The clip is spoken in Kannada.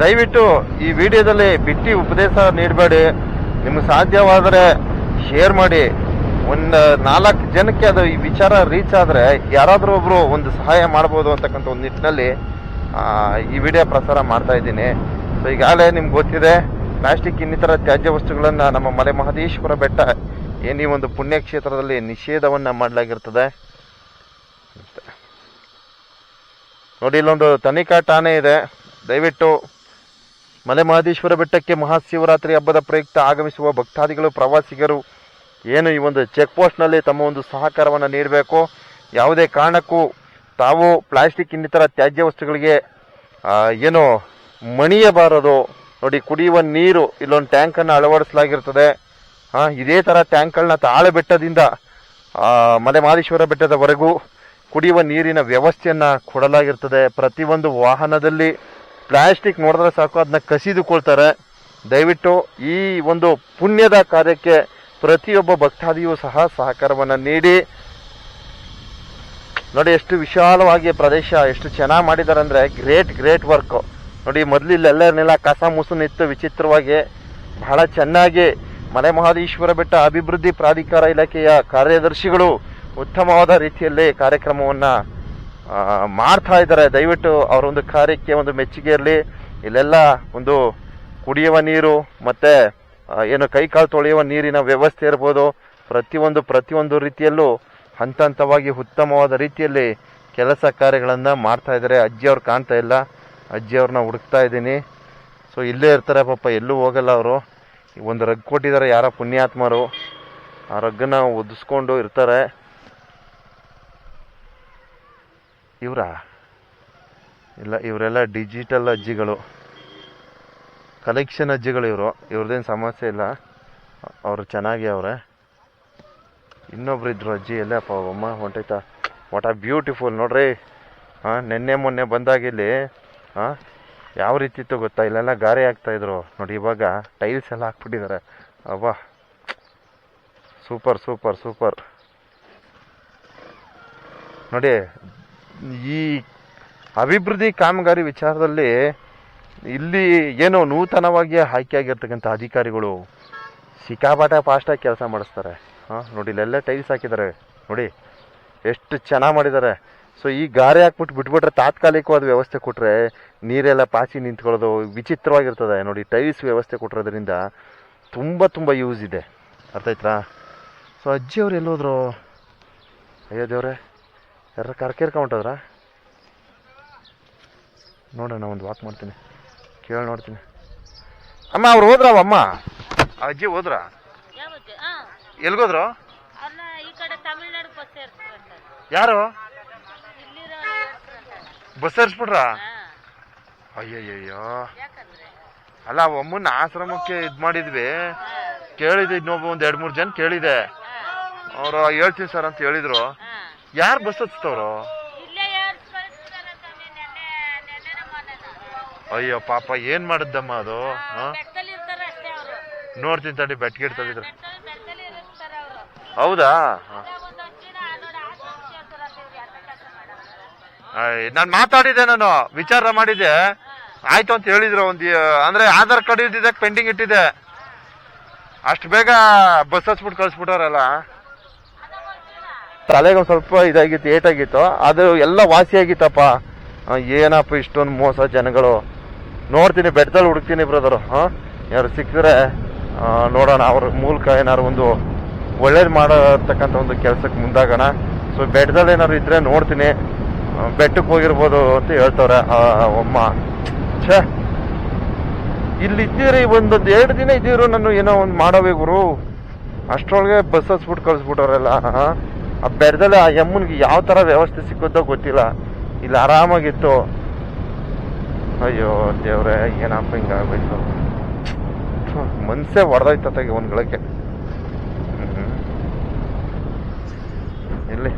ದಯವಿಟ್ಟು ಈ ವಿಡಿಯೋದಲ್ಲಿ ಬಿಟ್ಟಿ ಉಪದೇಶ ನೀಡಬೇಡಿ. ನಿಮ್ಗೆ ಸಾಧ್ಯವಾದರೆ ಶೇರ್ ಮಾಡಿ. ಒಂದು ನಾಲ್ಕು ಜನಕ್ಕೆ ಅದು ಈ ವಿಚಾರ ರೀಚ್ ಆದರೆ ಯಾರಾದರೂ ಒಬ್ಬರು ಒಂದು ಸಹಾಯ ಮಾಡ್ಬೋದು ಅಂತಕ್ಕಂಥ ಒಂದು ನಿಟ್ಟಿನಲ್ಲಿ ಈ ವಿಡಿಯೋ ಪ್ರಸಾರ ಮಾಡ್ತಾ ಇದ್ದೀನಿ. ಸೊ ಈಗಾಗಲೇ ನಿಮ್ಗೆ ಗೊತ್ತಿದೆ, ಪ್ಲಾಸ್ಟಿಕ್ ಇನ್ನಿತರ ತ್ಯಾಜ್ಯ ವಸ್ತುಗಳನ್ನು ನಮ್ಮ ಮಲೆ ಮಹದೇಶ್ವರ ಬೆಟ್ಟ ಏನು ಒಂದು ಪುಣ್ಯಕ್ಷೇತ್ರದಲ್ಲಿ ನಿಷೇಧವನ್ನು ಮಾಡಲಾಗಿರ್ತದೆ. ನೋಡಿ, ಇಲ್ಲೊಂದು ತನಿಖಾ ಠಾಣೆ ಇದೆ. ದಯವಿಟ್ಟು ಮಲೆ ಮಹದೇಶ್ವರ ಬೆಟ್ಟಕ್ಕೆ ಮಹಾಶಿವರಾತ್ರಿ ಹಬ್ಬದ ಪ್ರಯುಕ್ತ ಆಗಮಿಸುವ ಭಕ್ತಾದಿಗಳು, ಪ್ರವಾಸಿಗರು, ಏನು ಈ ಒಂದು ಚೆಕ್ ಪೋಸ್ಟ್ನಲ್ಲಿ ತಮ್ಮ ಒಂದು ಸಹಕಾರವನ್ನು ನೀಡಬೇಕು, ಯಾವುದೇ ಕಾರಣಕ್ಕೂ ತಾವು ಪ್ಲಾಸ್ಟಿಕ್ ಇನ್ನಿತರ ತ್ಯಾಜ್ಯ ವಸ್ತುಗಳಿಗೆ ಏನು ಮಣಿಯಬಾರದು. ನೋಡಿ, ಕುಡಿಯುವ ನೀರು ಇಲ್ಲೊಂದು ಟ್ಯಾಂಕನ್ನು ಅಳವಡಿಸಲಾಗಿರ್ತದೆ. ಹಾಂ ಇದೇ ಥರ ಟ್ಯಾಂಕ್ಗಳನ್ನ ತಾಳೆ ಬೆಟ್ಟದಿಂದ ಮಲೆ ಮಹದೇಶ್ವರ ಬೆಟ್ಟದವರೆಗೂ ಕುಡಿಯುವ ನೀರಿನ ವ್ಯವಸ್ಥೆಯನ್ನು ಕೊಡಲಾಗಿರ್ತದೆ. ಪ್ರತಿಯೊಂದು ವಾಹನದಲ್ಲಿ ಪ್ಲಾಸ್ಟಿಕ್ ನೋಡಿದ್ರೆ ಸಾಕು, ಅದನ್ನ ಕಸಿದುಕೊಳ್ತಾರೆ. ದಯವಿಟ್ಟು ಈ ಒಂದು ಪುಣ್ಯದ ಕಾರ್ಯಕ್ಕೆ ಪ್ರತಿಯೊಬ್ಬ ಭಕ್ತಾದಿಯೂ ಸಹ ಸಹಕಾರವನ್ನು ನೀಡಿ. ನೋಡಿ, ಎಷ್ಟು ವಿಶಾಲವಾಗಿ ಪ್ರದೇಶ, ಎಷ್ಟು ಚೆನ್ನಾಗಿ ಮಾಡಿದ್ದಾರೆ ಅಂದರೆ ಗ್ರೇಟ್ ಗ್ರೇಟ್ ವರ್ಕ್ ನೋಡಿ ಮೊದಲು ಇಲ್ಲೆಲ್ಲರನ್ನೆಲ್ಲ ಕಸ ಮುಸುನಿತ್ತು ವಿಚಿತ್ರವಾಗಿ ಬಹಳ ಚೆನ್ನಾಗಿ ಮಲೆ ಮಹಾದೇಶ್ವರ ಬೆಟ್ಟ ಅಭಿವೃದ್ಧಿ ಪ್ರಾಧಿಕಾರ ಇಲಾಖೆಯ ಕಾರ್ಯದರ್ಶಿಗಳು ಉತ್ತಮವಾದ ರೀತಿಯಲ್ಲಿ ಕಾರ್ಯಕ್ರಮವನ್ನ ಮಾಡ್ತಾ ಇದ್ದಾರೆ. ದಯವಿಟ್ಟು ಅವರ ಒಂದು ಕಾರ್ಯಕ್ಕೆ ಒಂದು ಮೆಚ್ಚುಗೆ ಇರಲಿ. ಇಲ್ಲೆಲ್ಲ ಒಂದು ಕುಡಿಯುವ ನೀರು ಮತ್ತೆ ಏನು ಕೈ ಕಾಲು ತೊಳೆಯುವ ನೀರಿನ ವ್ಯವಸ್ಥೆ ಇರ್ಬೋದು. ಪ್ರತಿಯೊಂದು ಪ್ರತಿಯೊಂದು ರೀತಿಯಲ್ಲೂ ಹಂತ ಹಂತವಾಗಿ ಉತ್ತಮವಾದ ರೀತಿಯಲ್ಲಿ ಕೆಲಸ ಕಾರ್ಯಗಳನ್ನು ಮಾಡ್ತಾ ಇದ್ದಾರೆ. ಅಜ್ಜಿ ಅವ್ರು ಕಾಣ್ತಾ ಇಲ್ಲ. ಅಜ್ಜಿ ಅವ್ರನ್ನ ಹುಡುಕ್ತಾ ಇದ್ದೀನಿ. ಸೊ ಇಲ್ಲೇ ಇರ್ತಾರೆ ಪಾಪ. ಎಲ್ಲೂ ಹೋಗಲ್ಲ ಅವರು. ಒಂದು ರಗ್ ಕೊಟ್ಟಿದ್ದಾರೆ ಯಾರೋ ಪುಣ್ಯಾತ್ಮರು. ಆ ರಗ್ಗನ್ನ ಒದಿಸ್ಕೊಂಡು ಇರ್ತಾರೆ. ಇವರಾ? ಇಲ್ಲ, ಇವರೆಲ್ಲ ಡಿಜಿಟಲ್ ಅಜ್ಜಿಗಳು. ಕಲೆಕ್ಷನ್ ಅಜ್ಜಿಗಳು ಇವರು. ಇವ್ರದ್ದೇನು ಸಮಸ್ಯೆ ಇಲ್ಲ. ಅವರು ಚೆನ್ನಾಗಿ ಅವ್ರೆ. ಇನ್ನೊಬ್ರು ಇದ್ರು ಅಜ್ಜಿ, ಎಲ್ಲಪ್ಪ ಅಮ್ಮ ಹೊಂಟೈತಾ? ವಾಟ್ ಆ ಬ್ಯೂಟಿಫುಲ್ ನೋಡ್ರಿ. ಹಾಂ ನಿನ್ನೆ ಮೊನ್ನೆ ಬಂದಾಗಿಲ್ಲಿ ಹಾಂ ಯಾವ ರೀತಿ ಇತ್ತು ಗೊತ್ತಾ? ಇಲ್ಲೆಲ್ಲ ಗಾರೆ ಆಗ್ತಾಯಿದ್ರು ನೋಡಿ, ಇವಾಗ ಟೈಲ್ಸ್ ಎಲ್ಲ ಹಾಕ್ಬಿಟ್ಟಿದ್ದಾರೆ ಅಬ್ಬಾ ಸೂಪರ್ ಸೂಪರ್ ಸೂಪರ್. ನೋಡಿ ಈ ಅಭಿವೃದ್ಧಿ ಕಾಮಗಾರಿ ವಿಚಾರದಲ್ಲಿ ಇಲ್ಲಿ ಏನೋ ನೂತನವಾಗಿ ಆಯ್ಕೆಯಾಗಿರ್ತಕ್ಕಂಥ ಅಧಿಕಾರಿಗಳು ಸಿಕ್ಕಾಪಾಟ ಫಾಸ್ಟಾಗಿ ಕೆಲಸ ಮಾಡಿಸ್ತಾರೆ. ಹಾಂ, ನೋಡಿ, ಇಲ್ಲೆಲ್ಲ ಟೈಲ್ಸ್ ಹಾಕಿದ್ದಾರೆ. ನೋಡಿ, ಎಷ್ಟು ಚೆನ್ನಾಗಿ ಮಾಡಿದ್ದಾರೆ. ಸೊ ಈ ಗಾರೆ ಹಾಕ್ಬಿಟ್ಟು ಬಿಟ್ಬಿಟ್ರೆ ತಾತ್ಕಾಲಿಕವಾದ ವ್ಯವಸ್ಥೆ ಕೊಟ್ಟರೆ ನೀರೆಲ್ಲ ಪಾಚಿ ನಿಂತ್ಕೊಳ್ಳೋದು ವಿಚಿತ್ರವಾಗಿರ್ತದೆ. ನೋಡಿ ಟೈಲ್ಸ್ ವ್ಯವಸ್ಥೆ ಕೊಟ್ಟಿರೋದ್ರಿಂದ ತುಂಬ ತುಂಬ ಯೂಸ್ ಇದೆ. ಅರ್ಥ ಆಯ್ತಾ? ಸೊ ಅಜ್ಜಿಯವ್ರು ಎಲ್ಲೋದ್ರು? ಅಯ್ಯೋ ದೇವ್ರೆ. ಯಾರ ಕರ್ಕೇರ್ಕೊಂಬಿಟ್ಟದ್ರ ನೋಡೋಣ ಒಂದು ವಾಕ್ ಮಾಡ್ತೀನಿ. ಕೇಳಿ ನೋಡ್ತೀನಿ. ಅಮ್ಮ ಅವ್ರು ಹೋದ್ರ ಅಮ್ಮ? ಅಜ್ಜಿ ಹೋದ್ರ? ಎಲ್ಗೋದ್ರು? ಯಾರು? ಬಸ್ ಸೇರಿಸ್ಬಿಟ್ರ ಅಯ್ಯಯ್ಯೋ ಅಲ್ಲ ಅಮ್ಮನ ಆಶ್ರಮಕ್ಕೆ ಇದು ಮಾಡಿದ್ವಿ. ಕೇಳಿದ್ವಿ ಕೇಳಿದೆ ಇನ್ನೊಬ್ಬ ಒಂದು ಎರಡು ಮೂರು ಜನ ಕೇಳಿದೆ. ಅವರು ಹೇಳ್ತೀನಿ ಸರ್ ಅಂತ ಹೇಳಿದ್ರು. ಯಾರು ಬಸ್ ಹಚ್ತವ್ರು ಅಯ್ಯೋ ಪಾಪ ಏನ್ ಮಾಡಿದ್ದಮ್ಮ ಅದು ನೋಡ್ತೀನಿ ತಡಿ ಅವರು. ಹೌದಾ? ನಾನು ಮಾತಾಡಿದೆ ನಾನು ವಿಚಾರ ಮಾಡಿದೆ ಆಯ್ತು ಅಂತ ಹೇಳಿದ್ರು ಒಂದ್ ಅಂದ್ರೆ ಆಧಾರ್ ಕಾರ್ಡ್ ಇದ್ದಿದ್ದೆ ಪೆಂಡಿಂಗ್ ಇಟ್ಟಿದೆ ಅಷ್ಟು ಬೇಗ ಬಸ್ ಹಚ್ಬಿಟ್ಟು ಕಳ್ಸ್ಬಿಟ್ಟಾರಲ್ಲ ತಲೆಗೆ ಒಂದ್ ಸ್ವಲ್ಪ ಇದಾಗಿತ್ತು, ಏಟಾಗಿತ್ತು. ಅದು ಎಲ್ಲ ವಾಸಿಯಾಗಿತ್ತಪ್ಪ. ಏನಪ್ಪ ಇಷ್ಟೊಂದು ಮೋಸ ಜನಗಳು. ನೋಡ್ತೀನಿ, ಬೆಟ್ಟದಲ್ಲಿ ಹುಡುಕ್ತೀನಿ ಬ್ರದರು. ಹಾಂ ಯಾರು ಸಿಕ್ಕಿದ್ರೆ ನೋಡೋಣ. ಅವ್ರ ಮೂಲಕ ಏನಾದ್ರು ಒಂದು ಒಳ್ಳೇದು ಮಾಡತಕ್ಕಂಥ ಒಂದು ಕೆಲಸಕ್ಕೆ ಮುಂದಾಗೋಣ. ಸೊ ಬೆಟ್ಟದಲ್ಲಿ ಏನಾದ್ರು ಇದ್ರೆ ನೋಡ್ತೀನಿ. ಬೆಟ್ಟಕ್ಕೆ ಹೋಗಿರ್ಬೋದು ಅಂತ ಹೇಳ್ತವ್ರೆ ಅಮ್ಮ. ಛೇ! ಇಲ್ಲಿ ಇದ್ದೀರಿ ಒಂದೊಂದು ಎರಡು ದಿನ ಇದ್ದೀರು ನಾನು ಏನೋ ಒಂದು ಮಾಡೋವೆ ಗುರು. ಅಷ್ಟರೊಳಗೆ ಬಸ್ ಹಸ್ಬಿಟ್ಟು ಕಳಿಸ್ಬಿಟ್ಟವ್ರೆಲ್ಲ ಆ ಬೆಟ್ಟದಲ್ಲಿ ಆ ಯಮ್ಮನಿಗೆ ಯಾವ ಥರ ವ್ಯವಸ್ಥೆ ಸಿಕ್ಕುತ್ತೋ ಗೊತ್ತಿಲ್ಲ. ಇಲ್ಲಿ ಆರಾಮಾಗಿತ್ತು. ಅಯ್ಯೋ ದೇವ್ರೆ, ಏನಪ್ಪ ಹಿಂಗಾಗ್ಬೇಕು ಮನ್ಸೇ ಹೊಡೆದೋಯ್ತತ್ತಾಗೆ ಒಂದು ಗಳಕ್ಕೆ. ಇಲ್ಲಿ